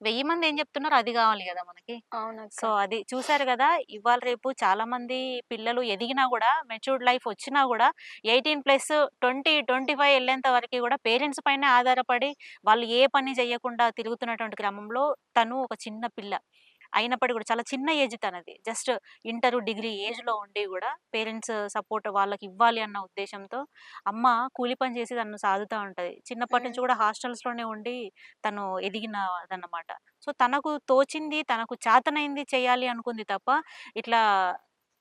వెయ్యి మంది ఏం చెప్తున్నారు? అది కావాలి కదా మనకి. సో అది చూసారు కదా ఇవాళ రేపు చాలా మంది పిల్లలు ఎదిగినా కూడా మెచ్యూర్డ్ లైఫ్ వచ్చినా కూడా eighteen plus twenty twenty five వెళ్ళేంత వరకు కూడా పేరెంట్స్ పైన ఆధారపడి వాళ్ళు ఏ పని చేయకుండా తిరుగుతున్నటువంటి క్రమంలో తను ఒక చిన్న పిల్ల. అయినప్పటికీ కూడా చాలా చిన్న ఏజ్ తనది. జస్ట్ ఇంటర్ డిగ్రీ ఏజ్లో ఉండి కూడా పేరెంట్స్ సపోర్ట్ వాళ్ళకి ఇవ్వాలి అన్న ఉద్దేశంతో అమ్మ కూలి పని చేసి తను సాదుతూ ఉంటది. చిన్నప్పటి నుంచి కూడా హాస్టల్స్లోనే ఉండి తను ఎదిగినదన్నమాట సో తనకు తోచింది తనకు చేతనైంది చేయాలి అనుకుంది తప్ప ఇట్లా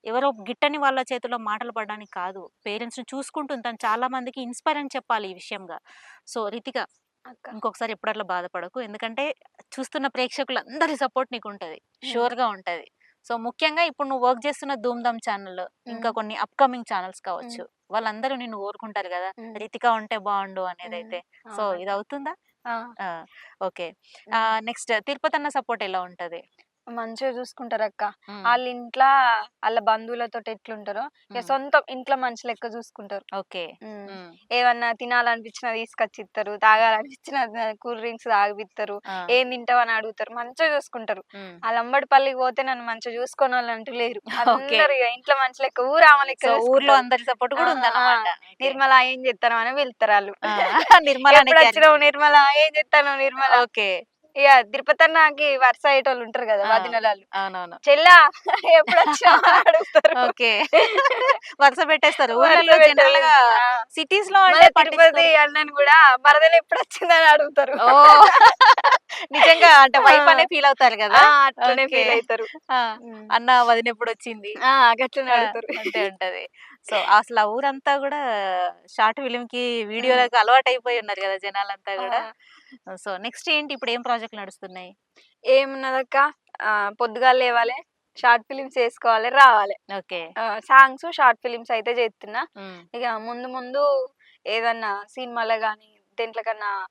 ఎవరో గిట్టని వాళ్ళ చేతిలో మాటలు పడడానికి కాదు. పేరెంట్స్ని చూసుకుంటుంది. తను చాలా మందికి ఇన్స్పైర్ అని చెప్పాలి ఈ విషయంగా. సో రితిక ఇంకొకసారి ఎప్పుడు అట్లా బాధపడకు. ఎందుకంటే చూస్తున్న ప్రేక్షకులందరి సపోర్ట్ నీకు ఉంటది షూర్గా ఉంటది. సో ముఖ్యంగా ఇప్పుడు నువ్వు వర్క్ చేస్తున్న ధూమ్ ధామ్ ఛానల్ ఇంకా. కొన్ని అప్కమింగ్ ఛానల్స్ కావచ్చు వాళ్ళందరూ నిన్ను కోరుకుంటారు కదా. రితిక ఉంటే బాగుండు అనేది అయితే సో. ఇది అవుతుందా ఆ, ఓకే. నెక్స్ట్ తిరుపతి అన్న సపోర్ట్ ఎలా ఉంటది? మంచిగా చూసుకుంటారు అక్క. వాళ్ళ ఇంట్లో వాళ్ళ బంధువులతో ఎట్లుంటారో ఇక. సొంతం ఇంట్లో మనిషి లెక్క చూసుకుంటారు ఓకే. ఏమన్నా తినాలనిపించినా తీసుకొచ్చి ఇస్తారు తాగాలనిపించిన కూల్ డ్రింక్స్ తాగిపిస్తారు. ఏం తింటావని అడుగుతారు మంచిగా చూసుకుంటారు. వాళ్ళ అంబడిపల్లికి పోతే నన్ను మంచిగా చూసుకోని వాళ్ళు అంటూ లేరు. అందరు ఇంట్లో మనిషి లెక్క ఊరు లెక్క ఊర్లో. అందరి సపోర్ట్ కూడా ఉందన్నమాట. నిర్మల ఏం చెప్తాను అని వెళ్తారు వాళ్ళు నిర్మల అనే నిర్మల ఏం చెప్తాను నిర్మల ఓకే ఇక తిరుపతి అన్నకి వరుస అయ్యేటోళ్ళు ఉంటారు కదా. వదినలాలు అవునవును చెల్లా ఎప్పుడు వచ్చినావు అని అడుగుతారు ఓకే వరుస పెట్టేస్తారు ఊళ్ళలో. జనరల్గా. సిటీస్లో అంటే తిరుపతి. అన్నని కూడా మరదలు ఎప్పుడు వచ్చిందని అడుగుతారు ఓ నిజంగా అంటే వైఫ్. అనే ఫీల్ అవుతారు కదా అట్లనే. ఫీల్ అవుతారు. అన్న వదిన ఎప్పుడు వచ్చింది ఆ, అడుగుతారు అంతే ఉంటది సో అసలు ఆ ఊరంతా కూడా షార్ట్ ఫిలిం కి వీడియోలకు అలవాటు అయిపోయి ఉన్నారు కదా జనాలంతా కూడా. సో నెక్స్ట్ ఏంటి ఇప్పుడు ఏం ప్రాజెక్టులు నడుస్తున్నాయి? ఏమున్నదక్క? ఆ, పొద్దుగాల లేవాలి షార్ట్ ఫిలిమ్స్ వేసుకోవాలి రావాలి. ఓకే. సాంగ్స్ షార్ట్ ఫిలిమ్స్ అయితే చేస్తున్నా. ఇక ముందు ముందు ఏదన్నా సినిమాలో గానీ దేంట్లో కన్నా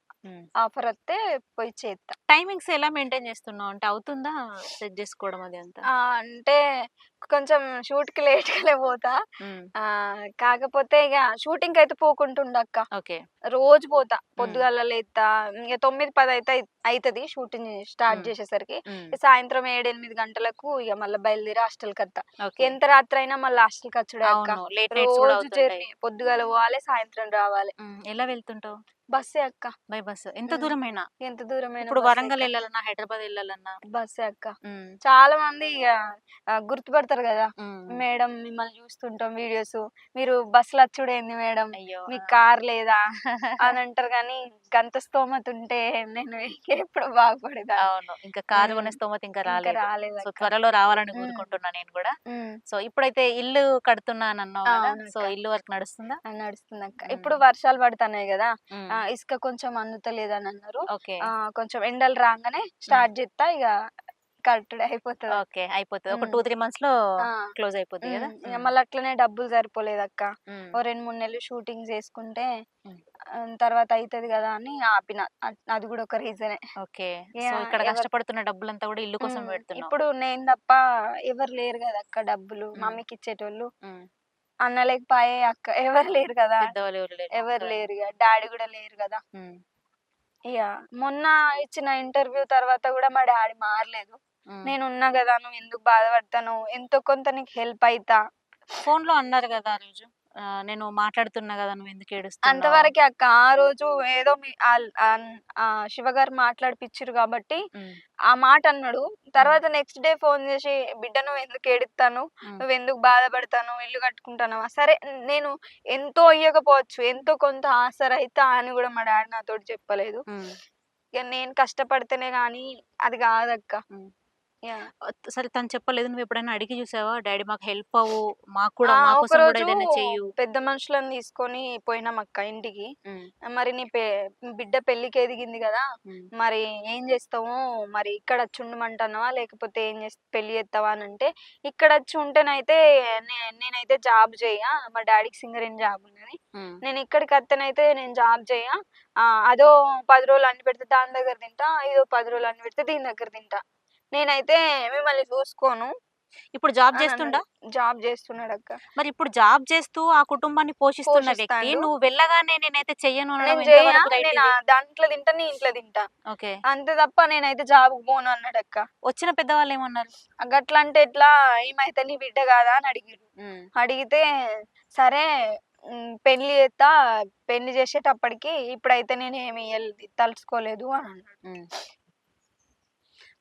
ఆఫర్ వస్తే పోయి చేస్తా టైమింగ్స్ ఎలా మెయింటైన్ చేస్తున్నావు? అంటే అవుతుందా సెట్ చేసుకోవడం అది అంతా? అంటే కొంచెం షూట్కి లేట్ గానే పోతా కాకపోతే ఇక షూటింగ్ అయితే పోకుంటుండక్క. ఓకే. రోజు పోతా. పొద్దుగాల లేతా ఇక తొమ్మిది పది అయితే అవుతుంది షూటింగ్ స్టార్ట్. చేసేసరికి. సాయంత్రం ఏడు ఎనిమిది గంటలకు ఇక మళ్ళీ బయలుదేరి హాస్టల్ కత్తా ఎంత రాత్రి అయినా మళ్ళీ హాస్టల్ కచ్చుడే రోజు జర్నీ. పొద్దుగాల పోవాలి సాయంత్రం రావాలి. ఎలా వెళ్తుంటావు? బస్సే అక్క. బై బస్ ఎంత ఉమ్. దూరమైనా? ఎంత దూరమైన ఇప్పుడు వరంగల్ వెళ్ళాలన్నా హైదరాబాద్ వెళ్ళాలన్నా బస్సే అక్క. ఉమ్, చాలా మంది ఇక ఆ, గుర్తుపడతారు కదా? ఉమ్. మేడం మిమ్మల్ని చూస్తుంటాం వీడియోస్. మీరు బస్సులు వచ్చుడు ఏంది మేడం? అయ్యో మీకు కార్ లేదా? అని అంటారు కానీ గంత స్తోమత ఉంటే నేను ఎప్పుడు బాగుపడేదా? అవును. ఇంకా కారు ఉమ్. కొనే స్తోమత ఇంకా రాలేదు. రాలేదు సో అక్క. త్వరలో రావాలని ఉమ్. కోరుకుంటున్నా నేను కూడా. ఉమ్, సో ఇప్పుడైతే ఇల్లు కడుతున్నాను అన్నావు కదా. సో ఇల్లు వర్క్ నడుస్తుందా? అది నడుస్తుంది అక్క. ఇప్పుడు వర్షాలు పడుతున్నాయి కదా? ఉమ్, ఆ, ఇసుక కొంచెం అందుతలేదని అన్నారు ఓకే. ఆ, కొంచెం ఎండలు రాగానే స్టార్ట్ చేస్తా ఇక కట్టుడు అయిపోతుంది. ఓకే అయిపోతుంది. ఒక. టూ త్రీ మంత్స్లో ఆ, క్లోజ్ అయిపోతుంది కదా? ఉమ్, ఇక మళ్ళీ అట్లనే డబ్బులు సరిపోలేదు అక్క. ఓ రెండు మూడు నెలలు షూటింగ్ చేసుకుంటే ఉమ్. ఆ, తర్వాత అవుతుంది కదా అని ఆపిన. అ- అది కూడా ఒక రీజనే. ఓకే. ఇక్కడ ఎవరు- కష్టపడుతున్న డబ్బులంతా కూడా ఇల్లు కోసం ఉమ్, పెడుతున్నావు. ఇప్పుడు నేను తప్ప ఎవరు లేరు కదా అక్క డబ్బులు ఉమ్. మమ్మీకి ఇచ్చేటోళ్ళు. అన్న లేకపోయే అక్క ఎవరు లేరు కదా. పెద్దవాళ్ళు ఎవరు లేరు. ఎవరు ఒక్కదానివే. లేరు ఇక డాడీ కూడా లేరు కదా. ఉమ్, ఇక మొన్న ఇచ్చిన ఇంటర్వ్యూ తర్వాత కూడా మా డాడీ మారలేదు. ఉమ్. నేను ఉన్నా కదా నువ్వు ఎందుకు బాధపడతాను ఎంతో కొంత నీకు హెల్ప్ అయితా. ఫోన్లో అన్నారు కదా ఆ రోజు. నేను మాట్లాడుతున్నా కదా నువ్వు ఎందుకు ఏడుస్తున్నావు? అంతవరకే అక్క. ఆ రోజు ఏదో మీ శివగారు మాట్లాడిపిచ్చిరు కాబట్టి ఆ మాట అన్నాడు. తర్వాత నెక్స్ట్ డే ఫోన్ చేసి బిడ్డ నువ్వు ఎందుకు ఏడుస్తాను నువ్వు ఎందుకు బాధపడతాను? ఇల్లు కట్టుకుంటాను సరే నేను ఎంతో ఇయ్యకపోవచ్చు ఎంతో కొంత ఆసర అయితే అని కూడా మా డాడీ నాతో చెప్పలేదు. నేను కష్టపడితేనే గానీ అది కాదక్క. సరే తను చెప్పలేదు నువ్వు ఎప్పుడైనా అడిగి చూసావా? డాడీ మాకు హెల్ప్ అవ్వు. మాకు కూడా మా కోసం ఏదైనా చెయ్యు. పెద్ద మనుషులను తీసుకొని పోయినాం అక్క ఇంటికి. మరి నీ బిడ్డ పెళ్ళికి ఎదిగింది కదా! మరి ఏం చేస్తావు? మరి ఇక్కడ వచ్చి లేకపోతే ఏం చేస్తా పెళ్ళి చేస్తావా అని అంటే ఇక్కడ వచ్చి ఉంటేనైతే నేనైతే జాబ్ చేయ. మా డాడీకి సింగర్ ఇన్ జాబ్ ఉన్నది నేను ఇక్కడికి వస్తేనైతే నేను జాబ్ చేయ. ఆ, అదో పది రోజులు అండి పెడితే దాని దగ్గర తింటా ఇదో పది రోజులు అండి పెడితే దీని దగ్గర తింటా. నేనైతే మిమ్మల్ని చూసుకోను. ఇప్పుడు జాబ్ చేస్తుండా. జాబ్ చేస్తున్నాడు అక్క. మరి ఇప్పుడు జాబ్ చేస్తూ ఆ కుటుంబాన్ని పోషిస్తున్న వ్యక్తి పోషిస్తాడు. నువ్వు వెళ్ళగానే నేనైతే చెయ్యను అనడం నేను ఇది? దాంట్లో తింటా నీ ఇంట్లో తింటా. ఓకే. అంతే తప్ప నేనైతే జాబ్ పోను అన్నాడు అక్క. వచ్చిన పెద్దవాళ్ళు ఏమన్నారు? గట్లా అంటే ఎట్లా? ఏమైతే నీ బిడ్డ కాదా అని అడిగిరు ఉమ్, అడిగితే సరే ఉమ్, పెళ్ళి చేస్తా పెళ్ళి చేసేటప్పటికి ఇప్పుడైతే నేను ఏమి ఇయ్యలేదు, తలుచుకోలేదు అని అన్నాడు. ఉమ్.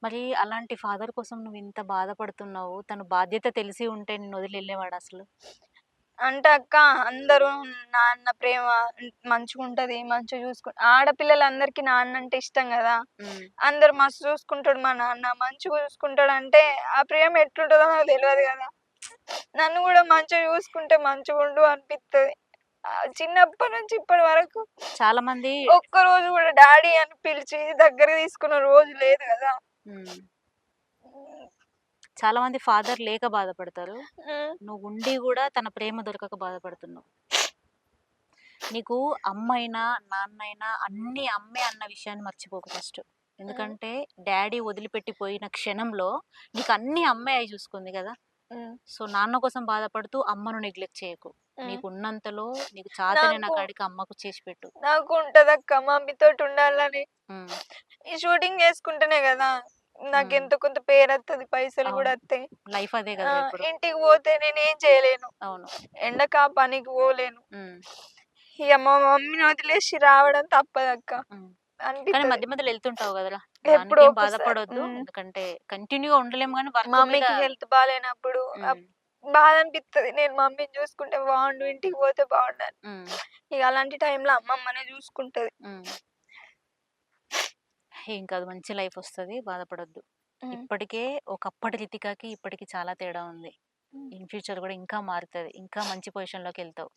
మరి అలాంటి ఫాదర్ కోసం నువ్వు ఇంత బాధపడుతున్నావు? తను బాధ్యత తెలిసి ఉంటే నిన్ను వదిలి వెళ్ళేవాడు అసలు? అంటే అక్క అందరూ నాన్న ప్రేమ మంచిగా ఉంటది మంచిగా చూసుకు ఆడపిల్లలందరికీ నాన్న అంటే ఇష్టం కదా. అందరు మస్తు చూసుకుంటాడు మా నాన్న. మంచిగా చూసుకుంటాడు అంటే ఆ ప్రేమ ఎట్లుంటుందో నాకు తెలియదు కదా. నన్ను కూడా మంచిగా చూసుకుంటే మంచిగా ఉండు అనిపిస్తుంది చిన్నప్పటి నుంచి ఇప్పటి వరకు చాలా మంది ఒక్క రోజు కూడా డాడీ అని పిలిచి దగ్గర తీసుకున్న రోజు లేదు కదా. చాలా మంది ఫాదర్ లేక బాధపడతారు. నువ్వు ఉండి కూడా తన ప్రేమ దొరకక బాధపడుతున్నావు. నీకు అమ్మైనా నాన్నైనా అన్ని అమ్మే అన్న విషయాన్ని మర్చిపోకు ఫస్ట్. ఎందుకంటే డాడీ వదిలిపెట్టి పోయిన క్షణంలో నీకు అన్ని అమ్మే అయి చూసుకుంది కదా! సో నాన్న కోసం బాధపడుతూ అమ్మను నెగ్లెక్ట్ చేయకు. నీకు ఉన్నంతలో నీకు చాతనైన కాడికి అమ్మకు చేసి పెట్టు. నాకు ఉంటదక్క మమ్మీతో ఉండాలని. ఉమ్, ఈ షూటింగ్ చేసుకుంటేనే కదా! నాకు. ఎంత కొంత పేరు వస్తుంది పైసలు కూడా. వస్తాయి లైఫ్ అదే కదా ఇంటికి పోతే నేను ఏం చేయలేను. అవును. ఎండక పనికి పోలేను. ఇక మా మమ్మీని వదిలేసి రావడం తప్పదక్క. కానీ మధ్య మధ్యలో వెళ్తుంటావు కదరా. ఎప్పుడో. బాధపడొద్దు. ఎందుకంటే కంటిన్యూగా ఉండలేము కానీ మమ్మీకి హెల్త్ బాగాలేనప్పుడు బాధ అనిపిస్తుంది నేను మమ్మీని చూసుకుంటే బాగుండు ఇంటికి పోతే బాగుండాలి ఇక అలాంటి టైంలో అమ్మమ్మనే చూసుకుంటది. ఏం కాదు మంచి లైఫ్ వస్తుంది బాధపడొద్దు. ఇప్పటికే ఒకప్పటి రితికాకి ఇప్పటికి చాలా తేడా ఉంది. ఇన్ ఫ్యూచర్ కూడా ఇంకా మారుతుంది. ఇంకా మంచి పొజిషన్లోకి వెళ్తావు.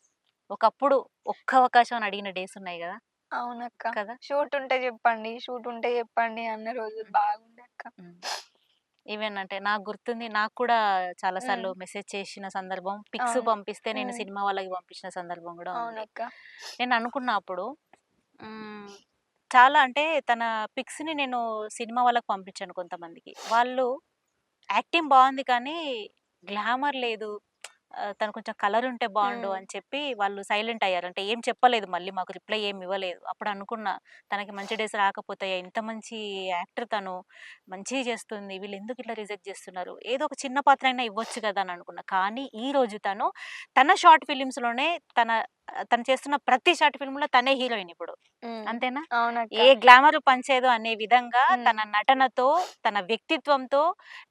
ఒకప్పుడు ఒక్క అవకాశం అని అడిగిన డేస్ ఉన్నాయి కదా? అవునక్క. కదా? షూట్ ఉంటే చెప్పండి షూట్ ఉంటే చెప్పండి అన్న రోజులు బాగుండే అక్క ఈవెన్ అంటే నాకు గుర్తుంది నాకు కూడా చాలా సార్లు మెసేజ్ చేసిన సందర్భం పిక్స్. పంపిస్తే నేను. సినిమా వాళ్ళకి పంపించిన సందర్భం కూడా నేను అనుకున్నా అప్పుడు మ్మ్, చాలా అంటే తన పిక్స్ని నేను సినిమా వాళ్ళకి పంపించాను కొంతమందికి. వాళ్ళు యాక్టింగ్ బాగుంది కానీ గ్లామర్ లేదు. తను కొంచెం కలర్ ఉంటే బాగుండు. అని చెప్పి వాళ్ళు సైలెంట్ అయ్యారు. అంటే ఏం చెప్పలేదు మళ్ళీ మాకు రిప్లై ఏం ఇవ్వలేదు. అప్పుడు అనుకున్నా తనకి మంచి డేస్ రాకపోతే ఇంత మంచి యాక్టర్ తను మంచిగా చేస్తుంది. వీళ్ళు ఎందుకు ఇట్లా రిజెక్ట్ చేస్తున్నారు? ఏదో ఒక చిన్న పాత్ర అయినా ఇవ్వచ్చు కదా అని అనుకున్నా. కానీ ఈ రోజు తను తన షార్ట్ ఫిలిమ్స్లోనే తన తను చేస్తున్న ప్రతి షార్ట్ ఫిల్మ్లో తనే హీరోయిన్ ఇప్పుడు. అంతేనా ఏ గ్లామర్ పంచేదో అనే విధంగా. తన నటనతో తన వ్యక్తిత్వంతో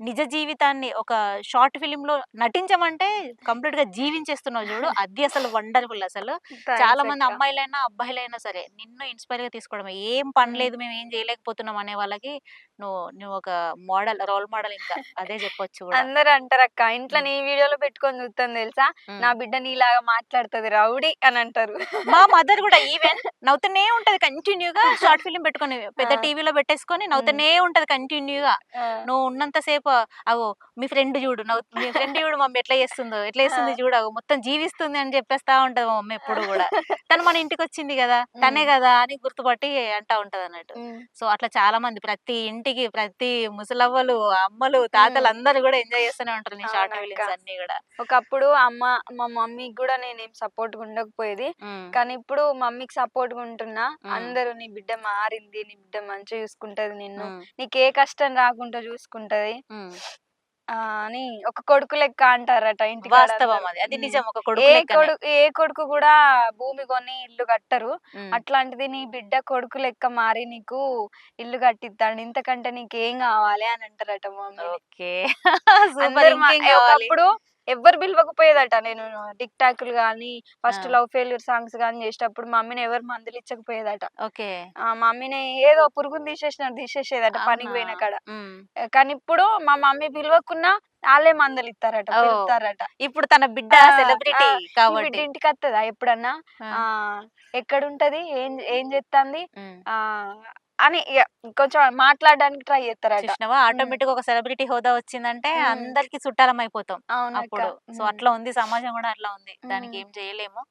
నిజ జీవితాన్ని ఒక షార్ట్ ఫిలిం లో నటించమంటే కంప్లీట్గా జీవించేస్తున్నావు చూడు అది అసలు వండర్ఫుల్ అసలు చాలా మంది అక్క. అమ్మాయిలైనా అబ్బాయిలైనా సరే నిన్ను ఇన్స్పైర్గా తీసుకోవడం ఏం పని మ్మ్. లేదు మేము ఏం చేయలేకపోతున్నాం అనే వాళ్ళకి నువ్వు నువ్వు ఒక మోడల్ రోల్ మోడల్ ఇంకా అదే చెప్పొచ్చు అందరు అంటారక్క ఇంట్లో మ్మ్. నీ వీడియోలో పెట్టుకొని చూస్తాను తెలుసా. నా బిడ్డ నీలాగా మాట్లాడుతుంది రౌడీ అని అంటారు మా మదర్ కూడా ఈవెన్ నవ్వుతూనే ఉంటది కంటిన్యూగా షార్ట్ ఫిలిం పెట్టుకొని పెద్ద. టీవీలో పెట్టేసుకొని నవ్వుతూనే ఉంటది కంటిన్యూగా నువ్వు ఉన్నంత సేపు అవో మీ ఫ్రెండ్ చూడు నవ్వు మీ ఫ్రెండ్ చూడు మమ్మీ ఎట్లా చేస్తుందో ఎట్లా చేస్తుంది. చూడు అగో మొత్తం జీవిస్తుంది అని చెప్పేస్తా ఉంటది మా మమ్మీ ఎప్పుడు కూడా తను మన ఇంటికి వచ్చింది కదా తనే. కదా అని గుర్తుపట్టి అంటా ఉంటది అన్నట్టు. సో అట్లా చాలా మంది ప్రతి ఇంటికి ప్రతి ముసలవ్వలు అమ్మలు తాతలు. అందరు కూడా ఎంజాయ్ చేస్తూనే ఉంటారు నీ షార్ట్. ఫిలిమ్స్ అన్ని కూడా ఒకప్పుడు అమ్మ మా మమ్మీకి కూడా నేనేం సపోర్ట్ ఉండకపోయేది మ్మ్. కానీ ఇప్పుడు మమ్మీకి సపోర్ట్ ఉంటున్నా మ్మ్. అందరూ నీ బిడ్డ మారింది నీ బిడ్డ మంచిగా చూసుకుంటది నిన్ను. నీకు ఏ కష్టం రాకుండా చూసుకుంటది. అని ఒక కొడుకు లెక్క అంటారట ఇంటి వాస్తవం అది. అది నిజం. ఒక కొడుకు ఏ. కొడుకు ఏ కొడుకు కూడా భూమి కొని ఇల్లు కట్టరు. అట్లాంటిది నీ బిడ్డ కొడుకు లెక్క మారి నీకు ఇల్లు కట్టిస్తాడు ఇంతకంటే నీకేం కావాలి అని అంటారట మమ్మీ ఓకే. ఒకప్పుడు ఎవ్వరు పిలవకపోయేదట నేను టిక్ టాక్లు కానీ ఫస్ట్. లవ్ ఫెయిల్యూర్ సాంగ్స్ కానీ చేసేటప్పుడు మమ్మీని ఎవరు మందులు ఇచ్చకపోయేదట ఓకే ఆ మమ్మీని ఏదో పురుగుని తీసేసినట్టు తీసేసేదట పనికి? పోయిన కాడ. కానీ ఇప్పుడు మా మమ్మీ పిలవకున్నా వాళ్ళే మందులు ఇస్తారట. పిలుస్తారట ఇప్పుడు తన బిడ్డ సెలబ్రిటీ బిడ్డ ఇంటికి వస్తుందా ఎప్పుడన్నా ఆ. ఎక్కడుంటది ఏం ఏం చేస్తుంది మ్మ్. ఆ అని కొంచెం మాట్లాడడానికి ట్రై చేస్తారట. ఆటోమేటిక్ ఒక సెలబ్రిటీ హోదా వచ్చిందంటే. అందరికి చుట్టాలం అయిపోతాం. అప్పుడు. సో అట్లా ఉంది. సమాజం కూడా అట్లా ఉంది. దానికి. ఏం చేయలేము.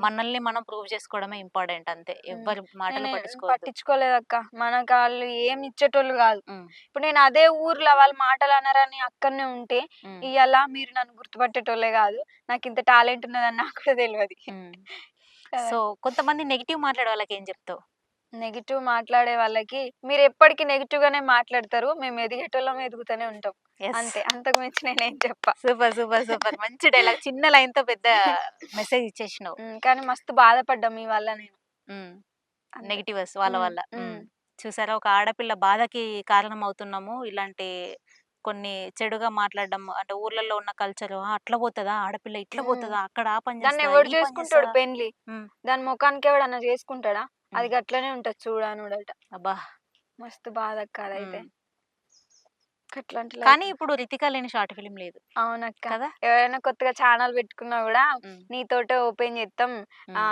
మనల్ని మనం ప్రూవ్ చేసుకోవడమే ఇంపార్టెంట్ అంతే. ఎవ్వరి మాటలు పట్టించుకోవద్దు. పట్టించుకోలేదక్క మనకు వాళ్ళు ఏం ఇచ్చేటోళ్ళు కాదు. ఇప్పుడు నేను అదే ఊర్లో వాళ్ళు మాటలు అన్నారని అక్కడనే ఉంటే ఇవాళ మీరు నన్ను గుర్తుపట్టేటోళ్ళే కాదు. నాకు ఇంత టాలెంట్ ఉన్నదని నాకు కూడా తెలియదు. సో కొంతమంది నెగిటివ్ మాట్లాడే వాళ్ళకి ఏం చెప్తావు? నెగిటివ్ మాట్లాడే వాళ్ళకి మీరు ఎప్పటికీ నెగిటివ్ గానే మాట్లాడతారు. మేము ఎదిగేటోళ్ళం ఎదుగుతూనే ఉంటాం. అంతే. అంతకు మించి నేనేం చెప్పా. Super super super. మంచి డైలాగ్ చిన్న లైన్తో పెద్ద మెసేజ్ ఇచ్చేసినావు. కానీ మస్తు బాధపడ్డా మీ వల్ల నేను. నెగిటివ్స్ వాళ్ళ వల్ల. చూసారా? ఒక ఆడపిల్ల బాధకి కారణం అవుతున్నాము ఇలాంటి కొన్ని చెడుగా మాట్లాడడం అంటే ఊర్లలో ఉన్న కల్చర్ అట్లా పోతుందా? ఆడపిల్ల ఇట్లా. పోతుందా? అక్కడ ఆ పని చేసుకుంటాడు? పెళ్ళి. దాని ముఖానికి ఎవడన్నా చేసుకుంటాడా? అది. గట్లనే ఉంటది చూడానుడట అబ్బా మస్తు బాధ అక్క అదైతే ఉమ్. అట్లాంటి కానీ. ఇప్పుడు రితికా లేని షార్ట్ ఫిలిం లేదు అవునక్క కదా ఎవరైనా కొత్తగా ఛానల్ పెట్టుకున్నా కూడా ఉమ్, నీతోటే ఓపెన్ చేస్తాం ఆ.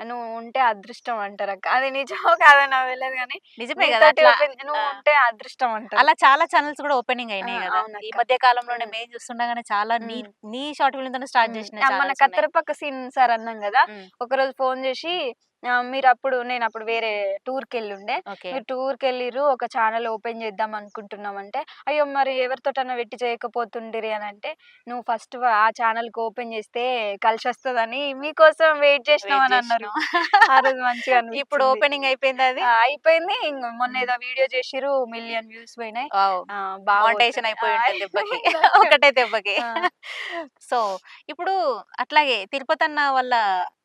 నువ్వు ఉంటే అదృష్టం అంటారు అక్క అది నిజమో కాదో నాకు తెలియదు కానీ నిజమే కదా నీతోటి అట్లా open- నువ్వు ఆ. ఉంటే అదృష్టం అంటారు అలా చాలా ఛానల్స్ కూడా ఓపెనింగ్ అయినాయి ఆ, కదా ఈ. మధ్య కాలంలోనే ఉమ్. మేము చూస్తుండగానే చాలా నీ ఉమ్. నీ షార్ట్ ఫిలిం తోనే స్టార్ట్. చేసిన మన channels ఉన్నాయి. కత్తెరపక్క సీన్ సార్ అన్నాం కదా ఉమ్, ఒకరోజు ఫోన్ చేసి మీరు అప్పుడు నేను అప్పుడు వేరే టూర్కి వెళ్ళి ఓకే మీరు టూర్కి వెళ్ళిర్రు ఒక ఛానల్ ఓపెన్ చేద్దాం అనుకుంటున్నాం అంటే అయ్యో మరి ఎవరితోటన్నా పెట్టి చేయకపోతుండిరి అని అంటే నువ్వు ఫస్ట్ ఆ ఛానల్కి ఓపెన్ చేస్తే కలిసి వస్తుందని మీకోసం వెయిట్ చేసినాం అని అన్నారు. ఆ రోజు మంచిగా ఇప్పుడు. ఓపెనింగ్ అయిపోయింది అది అయిపోయింది మొన్న. ఏదో వీడియో చేసిర్రు మిలియన్ వ్యూస్ పోయినాయి వావ్. ఆ, బాగా మానిటైజేషన్ పోతుంది. అయిపోయి ఆ, ఉంటుంది దెబ్బకి అయిపోయింది. ఒకటే దెబ్బకి. సో ఇప్పుడు అట్లాగే తిరుపతి అన్న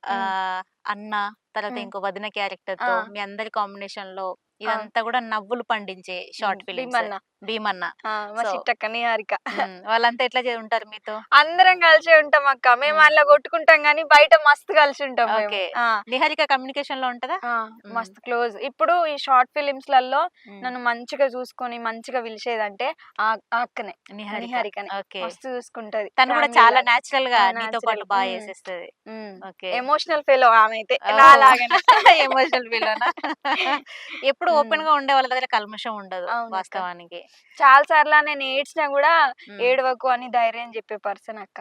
ఉమ్. అన్న తర్వాత. ఇంకో వదిన క్యారెక్టర్తో. మీ అందరి కాంబినేషన్లో ఇదంతా కూడా నవ్వులు పండించే షార్ట్ ఫిలిమ్స్ భీమన్న. మా చిట్టక్క నిహారిక వాళ్ళంతా ఎట్లా ఉంటారు మీతో? అందరం కలిసి ఉంటాం అక్క. మేము. అలా కొట్టుకుంటాం కానీ బయట మస్తు కలిసి ఉంటాం నిహారిక కమ్యూనికేషన్లో ఉంటదా. మస్తు క్లోజ్. ఇప్పుడు ఈ షార్ట్ ఫిలిమ్స్లలో నన్ను మంచిగా చూసుకొని మంచిగా పిలిచేదంటే అక్కనే. నిహారిక. నిహారికనే. మస్తు చూసుకుంటది. తను కూడా చాలా నేచురల్గా నీతో. పాటు బాగా. చేసేస్తది. ఎమోషనల్ ఫెలో ఆమె అయితే ఎమోషనల్ ఫీల్ ఎప్పుడు. ఓపెన్గా ఉండే వాళ్ళ దగ్గర కల్మషం ఉండదు. వాస్తవానికి. చాలా సార్లు నేను ఏడ్చినా కూడా ఏడవకు అని ధైర్యం చెప్పే పర్సన్ అక్క.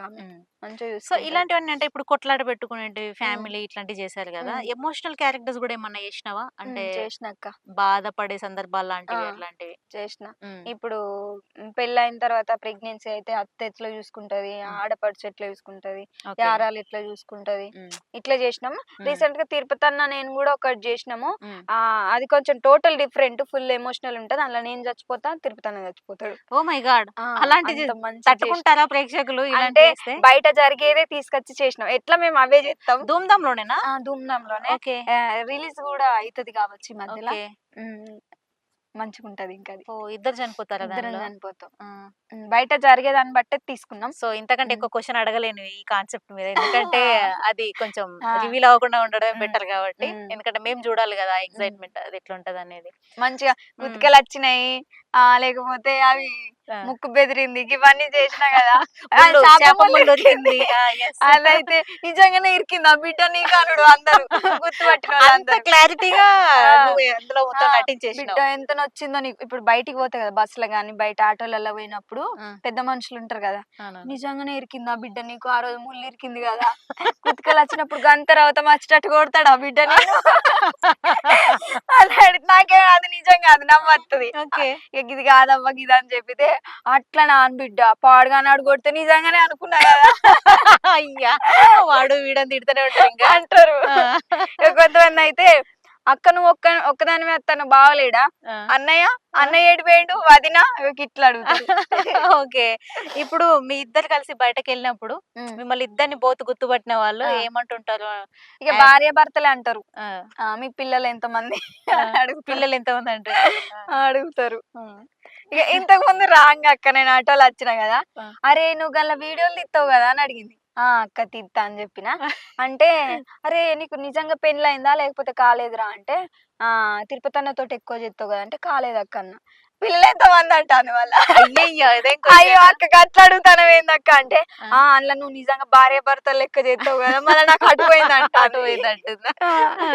మంచిగా సో. ఇలాంటివన్నీ అంటే ఇప్పుడు కొట్లాట పెట్టుకునేటివి ఫ్యామిలీ ఇట్లాంటివి చేశారు కదా. ఎమోషనల్ క్యారెక్టర్స్ కూడా ఏమన్నా చేసినావా? అంటే చేసినక్క బాధపడే సందర్భాలు లాంటివి. అట్లాంటివి? చేసిన. ఇప్పుడు పెళ్ళైన తర్వాత ప్రెగ్నెన్సీ అయితే అత్త ఎట్లా చూసుకుంటది. ఆడపడుచు ఎట్లా చూసుకుంటది. యారాలు ఎట్లా చూసుకుంటది ఇట్లా చేసినాము. రీసెంట్గా తిరుపతి అన్న నేను కూడా ఒకటి చేసినాము. అది కొంచెం టోటల్ డిఫరెంట్ ఫుల్ ఎమోషనల్ ఉంటది. అందులో నేను చచ్చిపోతా తిరుపతి అన్న చచ్చిపోతాడు. Oh my God! అలాంటి. తట్టుకుంటారా ప్రేక్షకులు అంటే బయట జరిగేదే తీసుకొచ్చి చేసినాం. ఎట్లా మేము అవే చేస్తాం ధూమ్ధామ్ లోనేనా ధూమ్ధామ్లోనే ఓకే రిలీజ్ కూడా అవుతది కావచ్చు మధ్యలో. మంచిగా ఉంటది ఇంకా ఓ ఇద్దరు చనిపోతారా చనిపోతాం. బయట జరిగేదాన్ని బట్టే తీసుకున్నాం. సో ఇంతకంటే ఎక్కువ క్వశ్చన్ అడగలేను ఈ కాన్సెప్ట్ మీద. ఎందుకంటే అది కొంచెం. రివీల్ అవ్వకుండా ఉండడమే. బెటర్ కాబట్టి. ఎందుకంటే మేము చూడాలి కదా ఎక్సైట్మెంట్ అది ఎట్లా ఉంటది అనేది మంచిగా గుతికలు వచ్చినాయి. ఆ లేకపోతే అవి. ముక్కు బెదిరింది ఇవన్నీ చేసినా కదా. అదైతే నిజంగానే ఇరికింది ఆ బిడ్డ నీ కానుడు అందరూ గుర్తుపట్టిన. క్లారిటీగా అందులో బిడ్డ ఎంత నొచ్చిందో నీకు ఇప్పుడు బయటికి పోతాయి కదా బస్సులో గానీ బయట ఆటోలలో పోయినప్పుడు. పెద్ద మనుషులు ఉంటారు కదా. నిజంగానే ఇరికింది ఆ బిడ్డ నీకు ఆ రోజు ముళ్ళు ఇరికింది కదా కుతికలు వచ్చినప్పుడు గంత రవత వచ్చేటట్టు కొడతాడు ఆ బిడ్డ. నాకే అది నిజం కాదు నవ్వత్తది ఓకే ఇక ఇది కాదవ్వ ఇది అని చెప్పితే అట్లా నాన్న బిడ్డ. పాడుగానాడు కొడితే నిజంగానే అనుకున్నా కదా. అయ్యా వాడు వీడని తిడుతూనే ఉంటారు ఇంకా. అంటారు. కొంతమంది అయితే అక్క నువ్వు ఒక్క ఒక్కదాని మీద తను బాగలేడా. అన్నయ్య? అన్నయ్య ఏడు పోయిండు వదిన ఇక ఇట్లా అడుగుతారు ఓకే. ఇప్పుడు మీ ఇద్దరు కలిసి బయటకు వెళ్ళినప్పుడు. మిమ్మల్ని ఇద్దరిని బోతు గుర్తుపట్టిన వాళ్ళు. ఏమంటుంటారు? ఇక భార్య భర్తలే అంటారు. మీకు పిల్లలు ఎంతమంది? పిల్లలు ఎంతమంది అంటే? అడుగుతారు. ఇక ఇంతకు ముందు రాంగ్ అక్క నేను ఆటోలో వచ్చిన కదా. అరే నువ్వు గల వీడియోలు తీస్తావు కదా అని అడిగింది. ఆ! అక్క తీస్తా అని చెప్పిన. అంటే అరే నీకు నిజంగా పెళ్ళి అయిందా లేకపోతే కాలేదురా? అంటే ఆ! తిరుపతి అన్నతోటి ఎక్కువ చేస్తావు కదా? అంటే కాలేదు అక్క అన్న. పిల్లలు ఎంత మంది అంటాను వాళ్ళ అయ్యో అక్క అట్లా అడుగుతాను ఏందక్క అంటే ఆ. అందులో నువ్వు నిజంగా భార్య భర్త లెక్క చేస్తావు కదా మళ్ళీ నాకు అటు పోయింది అటు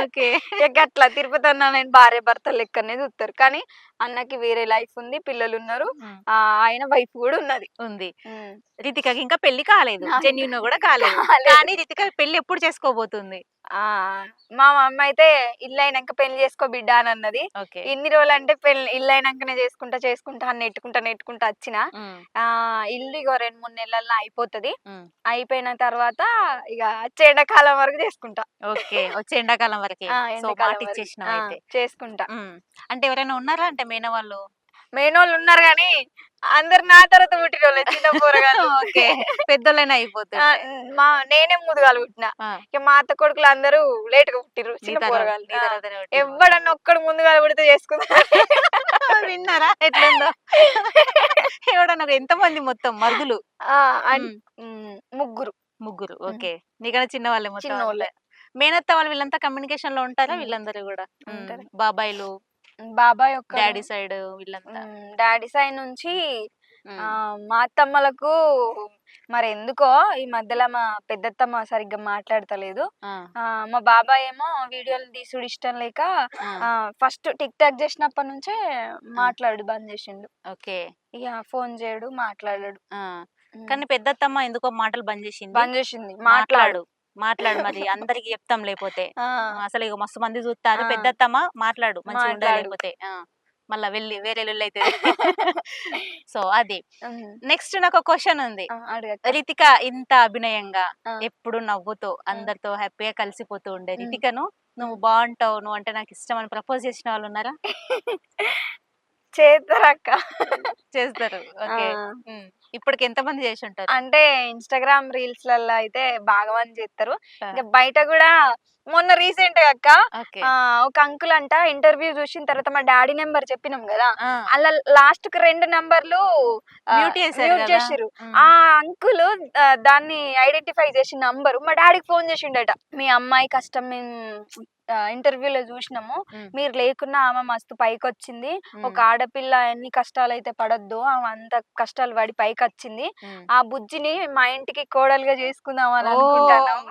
ఓకే. ఇక అట్లా తిరుపతి అన్న నేను భార్య భర్త లెక్క అనేది చూస్తారు. కానీ అన్నకి వేరే లైఫ్ ఉంది పిల్లలు ఉన్నారు. ఆ. ఆయన వైఫ్ కూడా ఉన్నది. ఉంది. రితికకి ఇంకా పెళ్ళి కాలేదు. జెన్యున్ కూడా కాలేదు. కానీ రితిక పెళ్ళి ఎప్పుడు చేసుకోబోతుంది? మా మమ్మ అయితే ఇల్లు అయినాక పెళ్ళి చేసుకో బిడ్డ అని అన్నది ఇన్ని రోజులు అంటే పెళ్ళి ఇల్లు అయినాకనే చేసుకుంటా చేసుకుంటా అని నెట్టుకుంటా నెట్టుకుంటా వచ్చిన ఆ! ఇల్లు ఇగో రెండు మూడు నెలల్లో అయిపోతది. అయిపోయిన తర్వాత ఇక వచ్చే ఎండాకాలం వరకు చేసుకుంటా. ఓకే. వచ్చే ఎండాకాలం వరకే. చేసుకుంటా. అంటే ఎవరైనా ఉన్నారా? అంటే మేన వాళ్ళు మేనోళ్ళు ఉన్నారు కానీ అందరు నా తర్వాత పుట్టిన వాళ్ళే చిన్న పోరగాళ్ళు. ఓకే. పెద్దోళ్ళైనా అయిపోతుంది మా నేనే ముదుగాలు పుట్టిన. ఇక మా అత్త కొడుకులు అందరూ లేట్గా పుట్టిర్రు నీ చిన్న పోరగాళ్ళు. ఎవడన్నా ఒక్కడు ముందుగా పుడితే చేసుకుంటా. విన్నారా? ఎట్లుందో? ఎవడన్నా ఎంత మంది మొత్తం. ఉమ్, ముగ్గురు. ముగ్గురు. ఓకే. నీకన్నా చిన్న వాళ్ళే మొత్తం. మేనత్త వాళ్ళు వీళ్ళంతా కమ్యూనికేషన్లో ఉంటారా. వీళ్ళందరూ కూడా. బాబాయిలు బాబాయ్ ఒక్క డాడీ సైడ్ వీళ్ళంతా. డాడీ సైడ్ నుంచి మా అత్తమ్మలకు మరి ఎందుకో ఈ మధ్యలో మా పెద్దత్తమ్మ సరిగ్గా మాట్లాడతలేదు. మా బాబాయ్ ఏమో వీడియోలు తీసుడు ఇష్టం లేక ఫస్ట్ టిక్ టాక్ చేసినప్పటి నుంచే మాట్లాడు బంద్ చేసిండు. ఓకే. ఇక ఫోన్ చేయడు మాట్లాడాడు. కానీ పెద్దత్తమ్మ ఎందుకో మాటలు బంద్ చేసింది? బంద్ చేసింది. మాట్లాడు. మాట్లాడు మరి అందరికి చెప్తాం లేకపోతే అసలు ఇక మస్తు మంది చూస్తారు. పెద్దత్తమ్మ మాట్లాడు మంచిగా ఉండాలి. లేకపోతే మళ్ళా వెళ్ళి వేరే అయితే సో అది నెక్స్ట్ నాకు క్వశ్చన్ ఉంది. రితిక ఇంత అభినయంగా. ఎప్పుడు నవ్వుతూ అందరితో హ్యాపీగా కలిసిపోతూ ఉండే. రితికను నువ్వు బాగుంటావు నువ్వు అంటే నాకు ఇష్టం అని ప్రపోజ్ చేసిన వాళ్ళు ఉన్నారా చేస్తారక్క చేస్తారు. ఓకే. ఇప్పటికి ఎంత మంది చేసి ఉంటారు అంటే ఇన్స్టాగ్రామ్ రీల్స్లలో అయితే బాగా మంది చేస్తారు. ఇంకా బయట కూడా మొన్న రీసెంట్గా అక్క ఒక అంకుల్ అంట ఇంటర్వ్యూ చూసిన తర్వాత మా డాడీ నెంబర్ చెప్పినాం కదా అలా లాస్ట్కి రెండు నంబర్లు ఉమ్. ఆ అంకుల్ దాన్ని ఐడెంటిఫై చేసిన నంబర్ మా డాడీకి ఫోన్ చేసిండట. మీ అమ్మాయి కష్టం ఇంటర్వ్యూలో చూసినాము. మీరు లేకున్నా ఆమె మస్తు పైకి వచ్చింది. ఒక ఆడపిల్ల ఎన్ని కష్టాలు అయితే పడద్దు ఆమె అంత కష్టాలు పడి పైకి వచ్చింది. ఆ బుజ్జిని మా ఇంటికి కోడలుగా చేసుకుందాం అని ఓ. అనుకుంటున్నాం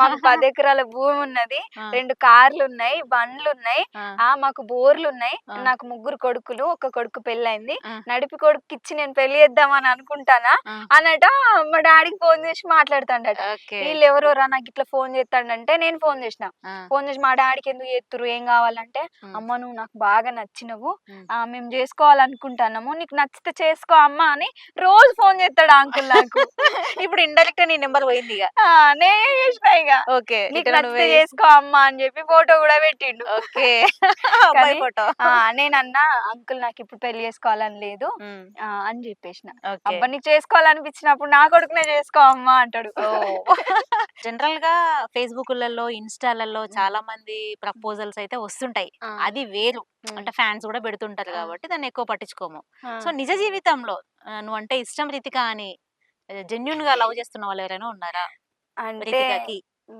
మాకు పది ఎకరాల భూమి ఉన్నది. రెండు కార్లు ఉన్నాయి బండ్లు ఉన్నాయి ఆ, మాకు బోర్లు ఉన్నాయి. నాకు ముగ్గురు కొడుకులు ఒక కొడుకు పెళ్ళైంది. నడిపి కొడుకు ఇచ్చి నేను పెళ్ళి చేద్దామని అనుకుంటానా? ఆ. అన్నట మా డాడీకి ఫోన్ చేసి మాట్లాడుతాడట. వీళ్ళు ఎవరోరా నాకు ఇట్లా ఫోన్ చేస్తాడంటే నేను ఫోన్ చేసిన. ఫోన్ చేసి మా డాడీకి ఎందుకు చేస్తురు ఏం కావాలంటే. అమ్మ నువ్వు నాకు బాగా నచ్చినవు. మేము చేసుకోవాలనుకుంటున్నాము. నీకు నచ్చితే చేసుకో అమ్మ అని రోజు ఫోన్ చేస్తాడు అంకుల్ నాకు. ఇప్పుడు ఇండైరెక్ట్ నీ నెంబర్ పోయింది ఇక. ఆ, నేనే చేసిన ఇక. ఓకే నీకు రిటర్న్ నచ్చితే చేసుకో అమ్మ అని చెప్పి ఫోటో కూడా పెట్టిండు. ఓకే. అబ్బాయి ఫోటో. ఆ, నేనన్నా అంకుల్ నాకు ఇప్పుడు పెళ్ళి చేసుకోవాలని లేదు. అని చెప్పేసిన. అబ్బా నీకు చేసుకోవాలనిపించినప్పుడు నా కొడుకునే చేసుకో అమ్మా అంటాడు. జనరల్ గా ఫేస్బుక్లలో ఇన్స్టాలలో చాలా మంది ప్రపోజల్స్ అయితే వస్తుంటాయి. అది వేరు. అంటే ఫ్యాన్స్ కూడా పెడుతుంటారు. కాబట్టి దాన్ని ఎక్కువ పట్టించుకోము. సో నిజ జీవితంలో నువ్వు అంటే ఇష్టం రితిక అని జెన్యున్గా లవ్ చేస్తున్న వాళ్ళు ఎవరైనా ఉన్నారా? అంటే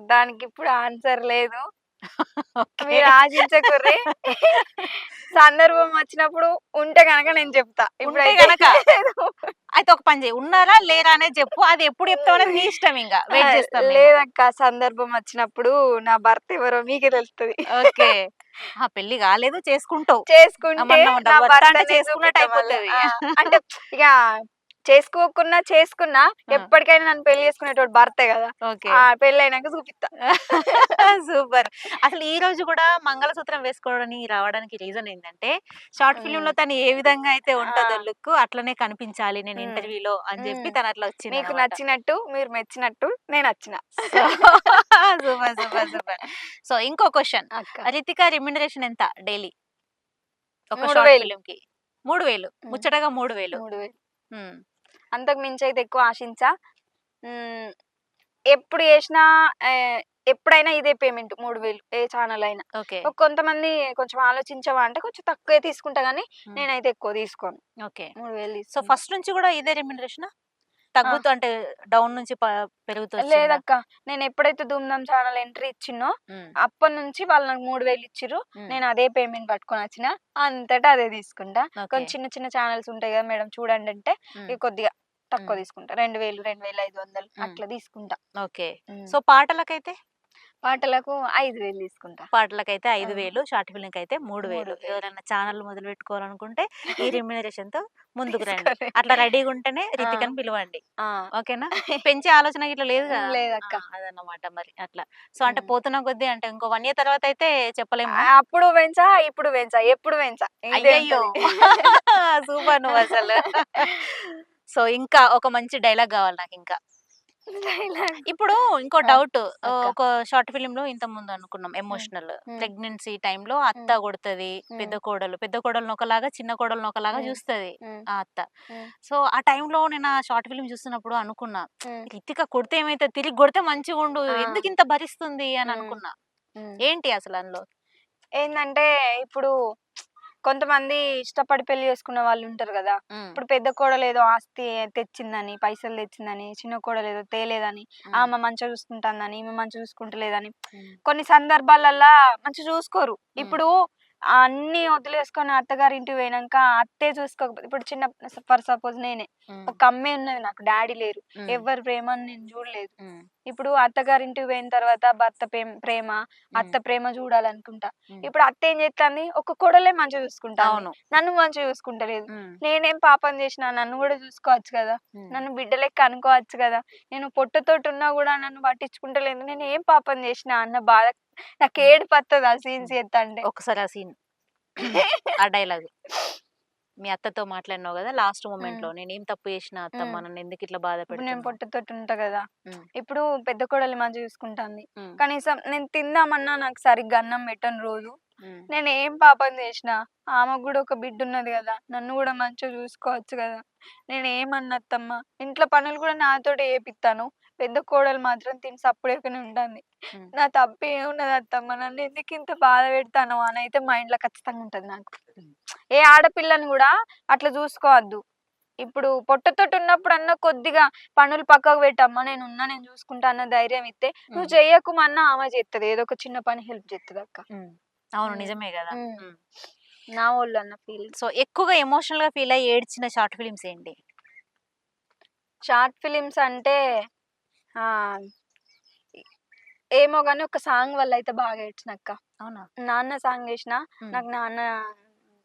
దానికి ఇప్పుడు ఆన్సర్ లేదు. మీరు ఆశించకుర్రి. సందర్భం వచ్చినప్పుడు ఉంటే గనక నేను చెప్తా ఉంటే ఇప్పుడైతే గనక? అయితే ఒక పని చేయి ఉన్నారా లేరా అనేది చెప్పు అది ఎప్పుడు చెప్తావు నీ ఇష్టం ఇంకా వెయిట్ చేస్తాం. లేదక్క సందర్భం వచ్చినప్పుడు నా భర్త ఎవరో మీకే తెలుస్తుంది ఓకే ఆ పెళ్ళి కాలేదు చేసుకుంటావు చేసుకుంటే చేసుకున్నట్టు. అయిపోతది. అంటే ఇక చేసుకోకున్నా చేసుకున్నా ఎప్పటికైనా నన్ను పెళ్ళి చేసుకునేటోడు భర్తే కదా. పెళ్ళి అయినాక చూపిస్తా సూపర్. అసలు ఈ రోజు కూడా మంగళసూత్రం వేసుకోవడానికి రావడానికి రీజన్ ఏంటంటే షార్ట్ ఫిల్మ్లో తను ఏ విధంగా అయితే ఉంటుందో. లుక్ అట్లనే కనిపించాలి నేను. ఇంటర్వ్యూలో అని చెప్పి. తను అట్లా వచ్చింది మీకు నచ్చినట్టు మీరు మెచ్చినట్టు నేను నచ్చిన సూపర్ సూపర్ సూపర్. సో ఇంకో క్వశ్చన్. రితిక రెమ్యునరేషన్ ఎంత డైలీ? ఒక షార్ట్. ఫిల్మ్కి మూడు వేలు. ముచ్చటగా మూడు వేలు. మూడు వేలు. అంతకు మించి అయితే ఎక్కువ ఆశించా. ఎప్పుడు చేసినా ఎప్పుడైనా ఇదే పేమెంట్ మూడు వేలు ఏ ఛానల్ అయినా. కొంతమంది కొంచెం ఆలోచించవా అంటే కొంచెం తక్కువే తీసుకుంటా గానీ. నేనైతే ఎక్కువ తీసుకోను. ఓకే. మూడు వేలు సో. ఫస్ట్ నుంచి కూడా ఇదే రెమ్యునరేషన్? తగ్గుతూ అంటే డౌన్ నుంచి ప- పెరుగుతూ వచ్చిందా? లేదక్క. నేను ఎప్పుడైతే ధూమ్ధామ్ ఛానల్ ఎంట్రీ ఇచ్చినో అప్పటి నుంచి వాళ్ళు నాకు మూడు వేలు ఇచ్చిర్రు. నేను అదే పేమెంట్ పట్టుకొని వచ్చిన. అంతటా అదే తీసుకుంటా. కొంచెం చిన్న చిన్న ఛానల్స్ ఉంటాయి కదా మేడం చూడండి అంటే ఇవి కొద్దిగా తక్కువ. తీసుకుంటా. రెండు వేలు రెండు వేల ఐదు వందలు. అట్లా తీసుకుంటా. ఓకే. సో పాటలకైతే? పాటలకు ఐదు వేలు తీసుకుంటా. పాటలకైతే ఐదు. వేలు షార్ట్ ఫిల్మ్ అయితే మూడు వేలు. ఎవరైనా ఛానల్ మొదలు పెట్టుకోవాలనుకుంటే ఈ రెమ్యునరేషన్తో ముందుకు రండి. అట్లా రెడీగా ఉంటేనే రితికని పిలవండి. ఓకేనా? పెంచే ఆలోచన ఇట్లా లేదు కదా? లేదక్క అదన్నమాట మరి అట్లా. సో అంటే. పోతున్న కొద్దీ అంటే ఇంకో వన్ ఇయర్ తర్వాత అయితే చెప్పలేము అప్పుడు పెంచా ఇప్పుడు పెంచా ఎప్పుడు పెంచా? ఉంటది. సూపర్ నువ్వు అసలు. సో ఇంకా ఒక మంచి డైలాగ్ కావాలి నాకు ఇంకా. ఇప్పుడు ఇంకో డౌట్. ఒక షార్ట్ ఫిలిం లో ఇంత ముందు అనుకున్నాం ఎమోషనల్. ప్రెగ్నెన్సీ టైంలో అత్త. కొడుతుంది. పెద్ద కోడలు పెద్ద కోడలు ఒకలాగా చిన్న కోడలు ఒకలాగా. చూస్తుంది ఆ అత్త సో ఆ టైంలో నేను ఆ షార్ట్ ఫిలిం చూస్తున్నప్పుడు అనుకున్నా రితిక కొడితే ఏమైతే తిరిగి కొడితే మంచిగా ఉండు. ఎందుకు ఇంత భరిస్తుంది అని. అనుకున్నా. ఏంటి అసలు అందులో ఏందంటే ఇప్పుడు కొంతమంది ఇష్టపడి పెళ్ళి చేసుకున్న వాళ్ళు ఉంటారు కదా ఇప్పుడు పెద్ద కోడలు ఏదో ఆస్తి తెచ్చిందని పైసలు తెచ్చిందని చిన్న కోడలు ఏదో తేలేదని ఆమె మంచిగా చూసుకుంటుందని ఈమె మంచిగా చూసుకుంటలేదని కొన్ని సందర్భాలల్లో మంచిగా చూసుకోరు. ఇప్పుడు అన్ని వదిలేసుకొని అత్తగారి ఇంటికి పోయినాక అత్తే చూసుకోకపోతే ఇప్పుడు చిన్న ఫర్ సపోజ్ నేనే ఒక అమ్మే ఉన్నది నాకు డాడీ లేరు. ఎవరి ప్రేమని నేను చూడలేదు. ఇప్పుడు అత్తగారి ఇంటికి పోయిన తర్వాత భర్త ప్రేమ అత్త ప్రేమ చూడాలనుకుంటా. ఇప్పుడు అత్త ఏం చేస్తుంది? ఒక కొడలే మంచిగా చూసుకుంటా అవును. నన్ను మంచిగా చూసుకుంటలేదు. నేనేం పాపం చేసినా నన్ను కూడా చూసుకోవచ్చు కదా. నన్ను బిడ్డ లెక్క అనుకోవచ్చు కదా. నేను పొట్టతోటి ఉన్నా కూడా నన్ను పట్టించుకుంటలేదు. నేను ఏం పాపం చేసినా అన్న బాధ నాకు ఏడు పత్తది ఆ సీన్స్ ఎత్తంటే ఒకసారి ఆ సీన్ ఆ డైలాగ్. మీ అత్తతో మాట్లాడినావు కదా లాస్ట్ మూమెంట్లో నేను ఏం తప్పు చేసిన అత్తమ్మ ఉమ్. నన్ను ఎందుకు ఇట్లా బాధ నేను పొట్టతోటి ఉంటా కదా. ఇప్పుడు పెద్ద కోడలు మంచిగా చూసుకుంటాంది. కనీసం నేను తిందామన్నా నాకు సరిగ్గా అన్నం పెట్టను రోజు నేను ఏం పాపం చేసినా ఆమెకు కూడా ఒక బిడ్డ ఉన్నది కదా! నన్ను కూడా మంచిగా చూసుకోవచ్చు కదా! నేను ఏమన్నత్తమ్మా ఇంట్లో పనులు కూడా నాతోటి చేపిస్తాను పెద్ద కోడలు మాత్రం తిని సప్పుడేకనే ఉంటుంది. నా తప్పు ఏమున్నది అత్తమ్మ? నన్ను ఎందుకు ఇంత బాధ పెడతాను అని అయితే మైండ్లో ఖచ్చితంగా ఉంటది నాకు. ఏ ఆడపిల్లని కూడా అట్లా చూసుకోవద్దు. ఇప్పుడు పొట్టతోటి ఉన్నప్పుడు అన్న కొద్దిగా పనులు పక్కకు పెట్టమ్మా నేను ఉన్నా నేను చూసుకుంటా అన్న ధైర్యం ఇస్తే నువ్వు. చెయ్యకుమన్నా ఆమె చేస్తుంది ఏదో ఒక చిన్న పని హెల్ప్ చేస్తుంది అక్క. అవును. నిజమే కదా. నా వాళ్ళు అన్న ఫీల్. సో ఎక్కువగా ఎమోషనల్గా ఫీల్ అయ్యి ఏడ్చిన షార్ట్ ఫిలిమ్స్ ఏంటి? షార్ట్ ఫిలిమ్స్ అంటే ఆ ఏమో కానీ ఒక సాంగ్ వల్ల అయితే బాగా ఏడ్చినక్క అవునా? నాన్న సాంగ్ చేసిన ఉమ్, నాకు నాన్న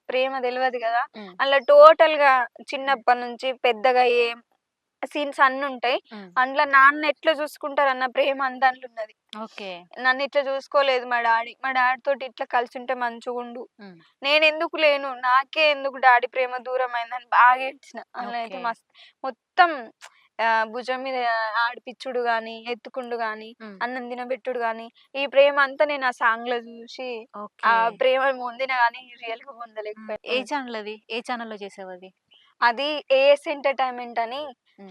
ప్రేమ తెలియదు కదా. అలా టోటల్గా చిన్నప్పటి నుంచి పెద్దగా ఏం సీన్స్ అన్ని ఉంటాయి. అందులో నాన్న ఎట్లా చూసుకుంటారు అన్న ప్రేమ అంత అందులో ఉన్నది. ఓకే. నన్ను ఇట్లా చూసుకోలేదు మా డాడీ. మా డాడీ తోటి ఇట్లా కలిసి ఉంటే మంచిగా ఉండు. ఉమ్, నేను ఎందుకు లేను? నాకే ఎందుకు డాడీ ప్రేమ దూరం అయిందని బాగా ఏడ్చిన. అందులో అయితే. మస్తు మొత్తం భుజం మీద ఆడిపిచ్చుడు గాని ఎత్తుకుండు గాని అన్నం తినబెట్టుడు గాని ఈ ప్రేమ అంతా నేను ఆ సాంగ్లో చూసి ఆ ప్రేమ పొందిన గానీ రియల్గా ఉమ్. ఏ పొందలేకపోయాను ఛానల్ అది ఏ ఛానల్లో చేసావు అది? అది ఏఎస్ ఎంటర్టైన్మెంట్ అని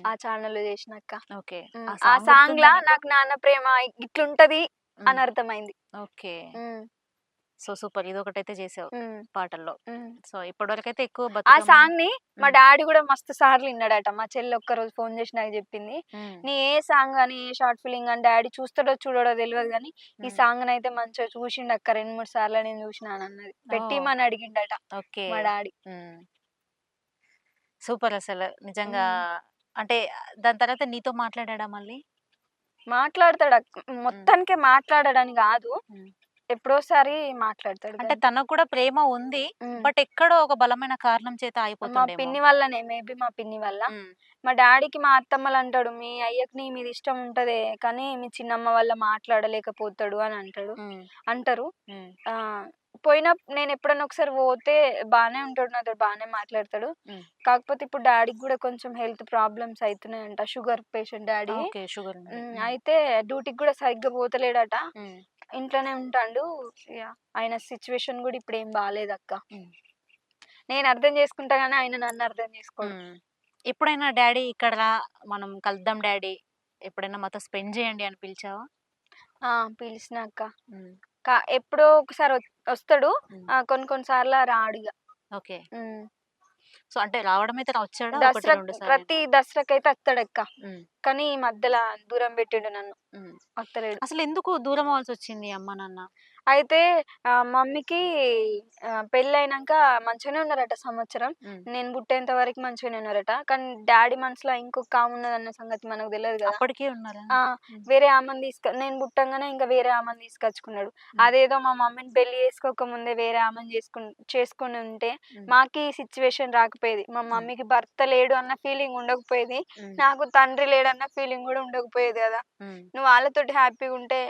ఆ ఛానల్లో చేసినాక ఓకే. ఆ సాంగ్ లా నీకు? నాన్న ప్రేమ ఇట్లుంటది అని అర్థమైంది. ఓకే. So super. ఇది ఒకటైతే చేసావు పాటల్లో. సో ఇప్పటివరకు అయితే ఎక్కువ ఆ సాంగ్ని మా డాడీ కూడా మస్తు సార్లు విన్నాడట. మా చెల్లి ఒక్క రోజు ఫోన్ చేసి నాకు చెప్పింది నీ ఏ సాంగ్ అని ఏ షార్ట్ ఫిలింగ్ అని డాడీ చూస్తాడో చూడడో తెలియదు కానీ ఈ సాంగ్ అయితే మంచిగా చూసిండు అక్క. రెండు మూడు సార్లు నేను చూసినాను అన్నది. ఓ పెట్టిమని అడిగిండట ఓకే. మా డాడీ. సూపర్ అసలు. నిజంగా. అంటే దాని తర్వాత నీతో మాట్లాడా మళ్ళీ? మాట్లాడతాడు. మొత్తానికే మాట్లాడడని కాదు. ఎప్పుడోసారి మాట్లాడతాడు అంటే. తనకు కూడా ప్రేమ ఉంది. బట్ ఎక్కడో ఒక బలమైన కారణం చేత మా అయిపోతుండేమో. పిన్ని వల్లనే మేబీ మా పిన్ని వల్ల. మా డాడీకి మా అత్తమ్మలు అంటాడు మీ అయ్యకి నీ మీద ఇష్టం ఉంటదే కానీ మీ చిన్నమ్మ వల్ల మాట్లాడలేకపోతాడు అని అంటాడు. అంటారు. పోయిన నేను ఎప్పుడైనా ఒకసారి పోతే బాగానే ఉంటాడు నాతో బాగానే మాట్లాడతాడు. కాకపోతే ఇప్పుడు డాడీకి కూడా కొంచెం హెల్త్ ప్రాబ్లమ్స్ అవుతున్నాయంట షుగర్ పేషెంట్ డాడీ. అయితే డ్యూటీకి కూడా సరిగ్గా పోతలేడట. ఇంట్లోనే ఉంటాడు. ఆయన సిచ్యువేషన్ కూడా ఇప్పుడు ఏం బాగాలేదు అక్క. నేను అర్థం చేసుకుంటా కానీ ఆయన నన్ను అర్థం చేసుకోడు. ఉమ్. ఎప్పుడైనా డాడీ ఇక్కడ మనం కలుద్దాం డాడీ. ఎప్పుడైనా మాతో స్పెండ్ చేయండి అని పిలిచావా? పిలిచిన అక్క. ఎప్పుడో ఒకసారి వస్తాడు. కొన్ని కొన్ని సార్లు రాడు ఓకే. సో అంటే రావడం అయితే వచ్చాడా? దసరా ప్రతి దసరాకైతే వస్తాడక్క కానీ ఈ మధ్యలో దూరం పెట్టిండు నన్ను. వస్తలేడు అసలు ఎందుకు దూరం అవ్వాల్సి వచ్చింది అమ్మ నాన్న? అయితే మమ్మీకి పెళ్ళైనాక మంచిగానే ఉన్నారట సంవత్సరం. నేను పుట్టేంత వరకు మంచిగానే ఉన్నారట కానీ డాడీ మనసులో ఇంకొక ఆమె ఉన్నదన్న సంగతి మనకు తెలియదు కదా అప్పటికే ఉన్నారా. వేరే ఆమెను తీసుక నేను పుట్టంగానే ఇంకా వేరే ఆమెను తీసుకొచ్చుకున్నాడు అదేదో మా మమ్మీని పెళ్ళి చేసుకోక ముందే వేరే ఆమెను చేసుకు చేసుకుని ఉంటే. మాకు ఈ సిచ్యువేషన్ రాకపోయేది మా మమ్మీకి భర్త లేడు అన్న ఫీలింగ్ ఉండకపోయేది. నాకు తండ్రి లేడన్న ఫీలింగ్ కూడా ఉండకపోయేది కదా. నువ్వు వాళ్ళతోటి హ్యాపీగా ఉంటే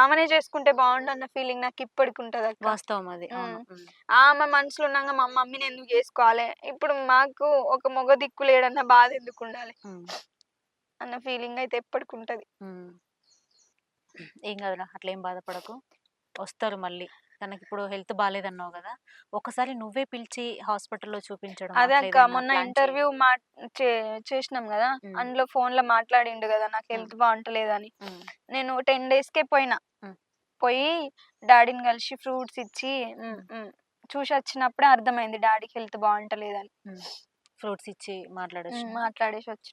ఆమెనే చేసుకుంటే బాగుండు అన్న ఫీలింగ్ నాకు ఇప్పటికి ఉంటది అక్క వాస్తవం అది. ఆమె మనసులో ఉన్నాక మా మమ్మీని ఎందుకు చేసుకోవాలి? ఇప్పుడు మాకు ఒక మొగ దిక్కు లేడన్న బాధ ఎందుకు ఉండాలి. అన్న ఫీలింగ్ అయితే ఎప్పటికి ఉంటది. ఏం కాదురా అట్లా ఏం బాధపడకు. వస్తారు మళ్ళీ. తనకి ఇప్పుడు హెల్త్ బాగాలేదన్నావు కదా ఒకసారి నువ్వే పిలిచి హాస్పిటల్లో చూపించడం అదే అక్క మొన్న ఇంటర్వ్యూ మా చేసినాం కదా. అందులో ఫోన్లో మాట్లాడిండు కదా నాకు హెల్త్ బాగుంటలేదని. నేను టెన్ డేస్ కే పోయినా. పోయి డాడీని కలిసి ఫ్రూట్స్ ఇచ్చి చూసి వచ్చినప్పుడే అర్థమైంది డాడీకి హెల్త్ బాగుంటలేదని. ఫ్రూట్స్ ఇచ్చి మాట్లాడచ్చు? మాట్లాడేసి వచ్చి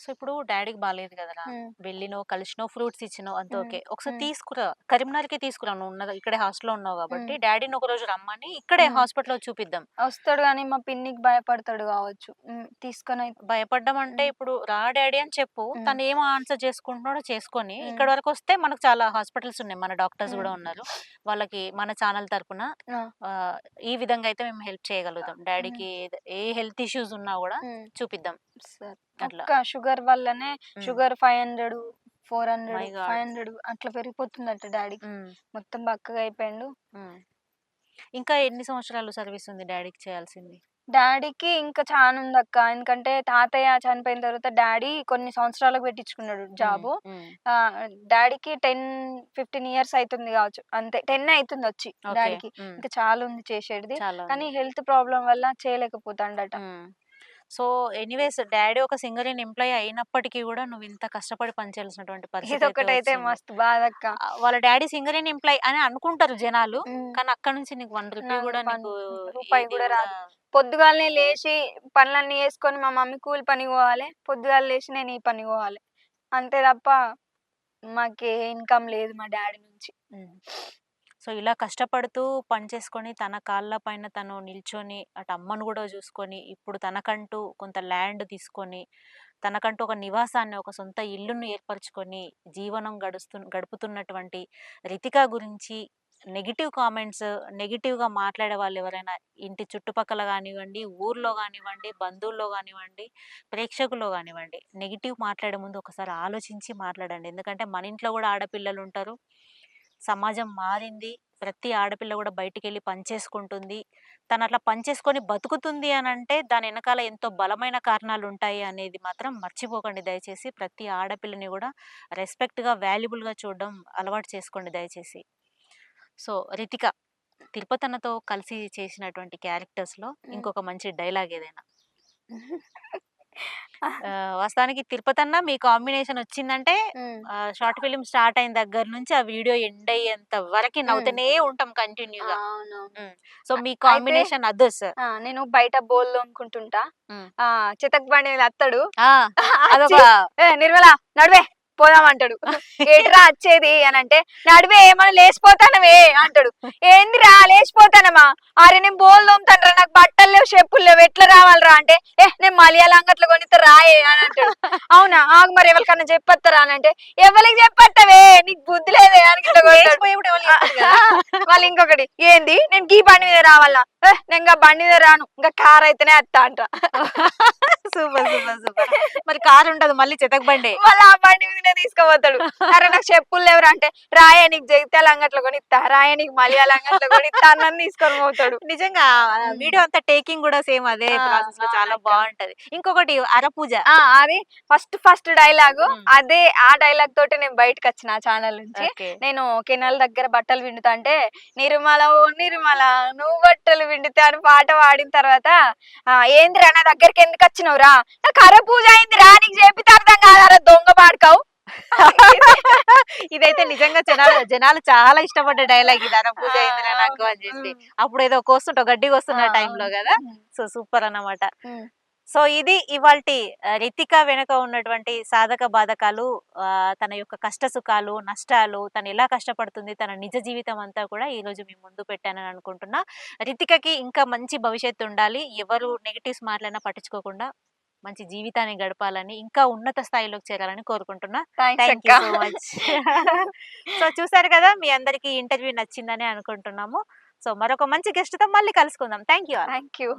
సో ఇప్పుడు డాడీకి బాగాలేదు కదరా ఉమ్, వెళ్ళినో కలిసినో ఫ్రూట్స్ ఇచ్చినో అంత ఓకే. ఒకసారి. తీసుకురా. కరీంనగర్కి తీసుకురా. నువ్వు ఉన్నది ఇక్కడే హాస్టల్లో ఉన్నావు కాబట్టి. డాడీని ఒక రోజు రమ్మని ఇక్కడే. హాస్పిటల్లో చూపిద్దాం. వస్తాడు కానీ మా పిన్నికి భయపడతాడు కావచ్చు. తీసుకొని భయపడ్డం అంటే. ఇప్పుడు రా డాడీ అని చెప్పు. తను ఏం ఆన్సర్ చేసుకుంటున్నాడో చేసుకొని. ఇక్కడ వరకు వస్తే మనకు చాలా హాస్పిటల్స్ ఉన్నాయి. మన డాక్టర్స్ కూడా. ఉన్నారు. వాళ్ళకి మన ఛానల్ ఆ, ఈ విధంగా అయితే మేము హెల్ప్ చేయగలుగుతాం. డాడీకి ఏ హెల్త్ ఇష్యూస్ ఉన్నా కూడా చూపిద్దాం. అట్లా. షుగర్ వల్లనే. Sugar five hundred four hundred. Five hundred అట్లా పెరిగిపోతుందట డాడీకి ఉమ్, మొత్తం బక్కగా అయిపోయిండు. ఇంకా ఎన్ని సంవత్సరాలు సర్వీస్ ఉంది డాడీకి చేయాల్సింది? డాడీకి ఇంకా చాలా ఉంది అక్క ఎందుకంటే తాతయ్య చనిపోయిన తర్వాత డాడీ కొన్ని సంవత్సరాలకు పెట్టించుకున్నాడు జాబు. డాడీకి టెన్ ఫిఫ్టీన్ ఇయర్స్ అవుతుంది కావచ్చు. అంతే. టెన్ అవుతుంది వచ్చి డాడీకి. ఇంకా చాలా ఉంది చేసేది కానీ హెల్త్ ప్రాబ్లం వల్ల చేయలేకపోతాడట. సో ఎనీవేస్ డాడీ ఒక సింగరేన్ ఎంప్లాయీ అయినప్పటికీ కూడా నువ్వు ఇంత కష్టపడి పనిచేయాల్సినటువంటి పరిస్థితి వచ్చింది. మస్తు బాధ వాళ్ళ డాడీ సింగరేన్ ఎంప్లాయీ అని అనుకుంటారు జనాలు. కానీ అక్కడ నుంచి నీకు వన్ రూపీ కూడా నీకు రూపాయి కూడా రాదు. పొద్దుగాలనే లేచి పనులన్నీ వేసుకొని మా మమ్మీ కూలి పనికి పోవాలి పొద్దుగాల లేచి నేను ఈ పనికి పోవాలి అంతే తప్ప మాకే ఇన్కమ్ లేదు మా డాడీ నుంచి. సో ఇలా కష్టపడుతూ పని చేసుకొని తన కాళ్ళ పైన తను నిల్చొని అటు అమ్మను కూడా చూసుకొని ఇప్పుడు తనకంటూ కొంత ల్యాండ్ తీసుకొని తనకంటూ ఒక నివాసాన్ని ఒక సొంత ఇల్లును ఏర్పరచుకొని జీవనం గడుస్తు గడుపుతున్నటువంటి రితిక గురించి నెగిటివ్ కామెంట్స్ నెగిటివ్గా మాట్లాడే వాళ్ళు ఎవరైనా ఇంటి చుట్టుపక్కల కానివ్వండి ఊర్లో కానివ్వండి బంధువుల్లో కానివ్వండి ప్రేక్షకుల్లో కానివ్వండి నెగిటివ్ మాట్లాడే ముందు ఒకసారి ఆలోచించి మాట్లాడండి. ఎందుకంటే మన ఇంట్లో కూడా ఆడపిల్లలు ఉంటారు సమాజం మారింది. ప్రతి ఆడపిల్ల కూడా బయటికి వెళ్ళి పనిచేసుకుంటుంది తను అట్లా పనిచేసుకొని బతుకుతుంది అని అంటే దాని వెనకాల ఎంతో బలమైన కారణాలు ఉంటాయి అనేది మాత్రం మర్చిపోకండి. దయచేసి ప్రతి ఆడపిల్లని కూడా రెస్పెక్ట్గా వాల్యుబుల్గా చూడడం అలవాటు చేసుకోండి దయచేసి. సో రితిక తిరుపతన్నతో కలిసి చేసినటువంటి క్యారెక్టర్స్లో ఇంకొక మంచి డైలాగ్ ఏదైనా? వాస్తవానికి తిరుపతన్న మీ కాంబినేషన్ వచ్చిందంటే. షార్ట్ ఫిలిం స్టార్ట్ అయిన దగ్గర నుంచి ఆ వీడియో ఎండ్ అయ్యేంత వరకు నవ్వుతూనే ఉంటాం కంటిన్యూగా. సో మీ కాంబినేషన్ అదర్స్. నేను బయట బోల్ అనుకుంటుంటా. చితక్ బండి మీద అత్తడు అదొక వచ్చి, "ఏ, నిర్మల నడివే. పోదాం అంటాడు ఏటిరా వచ్చేది అని అంటే నడివే ఏమన్నా లేచిపోతానవే అంటాడు. ఏందిరా లేచిపోతానమా అరే నేను బోల్ తోముతానరా నాకు బట్టలు లేవు చెప్పులు లేవు ఎట్లా రావాలరా అంటే ఏ నేను మలయాళ అంగట్లో కొనితే రాయే అని అంటాడు. అవునా? ఆగు మరి ఎవరికన్నా చెప్పొస్తారా అని అంటే ఎవరికి చెప్పత్తవే? నీకు బుద్ధి లేదే అని. వాళ్ళు ఇంకొకటి ఏంది? నేను గీ బండి మీద రావాలా? నేను ఇంకా బండి మీద రాను. ఇంకా కార్ అయితేనే వస్తా అంట. Super super super. మరి కార్ ఉండదు మళ్ళీ చితక్ బండే. మళ్ళీ ఆ బండి మీదనే తీసుకుపోతాడు. అరే నాకు చెప్పులు లేవురా అంటే రాయే నీకు జగిత్యాల అంగట్లో కొనిస్తా రాయే నీకు మలయాళ అంగట్లో కొనిస్తా అన్నని తీసుకొని పోతాడు. నిజంగా. వీడియో అంతా టేకింగ్ కూడా సేమ్ అదే ప్రాసెస్లో చాలా. బాగుంటది. ఇంకొకటి అరపూజ. ఆ అది ఫస్ట్ ఫస్ట్ డైలాగు. అదే ఆ డైలాగ్ తోటి నేను బయటకు వచ్చిన ఛానల్ నుంచి. నేను కెనాల్ దగ్గర బట్టలు పిండుతా అంటే నిర్మల ఓ నిర్మల నువ్వు బట్టలు పిండితే అని పాట పాడిన తర్వాత ఏందిరా నా దగ్గరికి ఎందుకు వచ్చినవురా? నాకు అర పూజ అయిందిరా నీకు చెప్పితే అర్థం కాదారా దొంగ పాడుకావు? ఇదైతే నిజంగా జనాలు జనాలు చాలా ఇష్టపడ్డ డైలాగ్ ఇది అర పూజ అయిందిరా నాకు అని చెప్పి. అప్పుడు ఏదో కోస్తుంటావు గడ్డి వస్తున్న ఆ, టైంలో కదా. సో సూపర్ అన్నమాట. సో ఇది ఇవాల్టి రితిక వెనుక ఉన్నటువంటి సాధక బాధకాలు ఆ, తన యొక్క కష్ట సుఖాలు నష్టాలు తను ఎలా కష్టపడుతుంది తన నిజ జీవితం అంతా కూడా ఈ రోజు మీ ముందు పెట్టానని అనుకుంటున్నా. రితికకి ఇంకా మంచి భవిష్యత్తు ఉండాలి. ఎవరు నెగిటివ్స్ మాట్లాడినా పట్టించుకోకుండా మంచి జీవితాన్ని గడపాలని ఇంకా ఉన్నత స్థాయిలోకి చేరాలని కోరుకుంటున్నా. Thank you so much. So చూసారు కదా మీ అందరికీ ఇంటర్వ్యూ నచ్చిందని అనుకుంటున్నాము. సో మరొక మంచి గెస్ట్తో మళ్ళీ కలుసుకుందాం. Thank you thank you.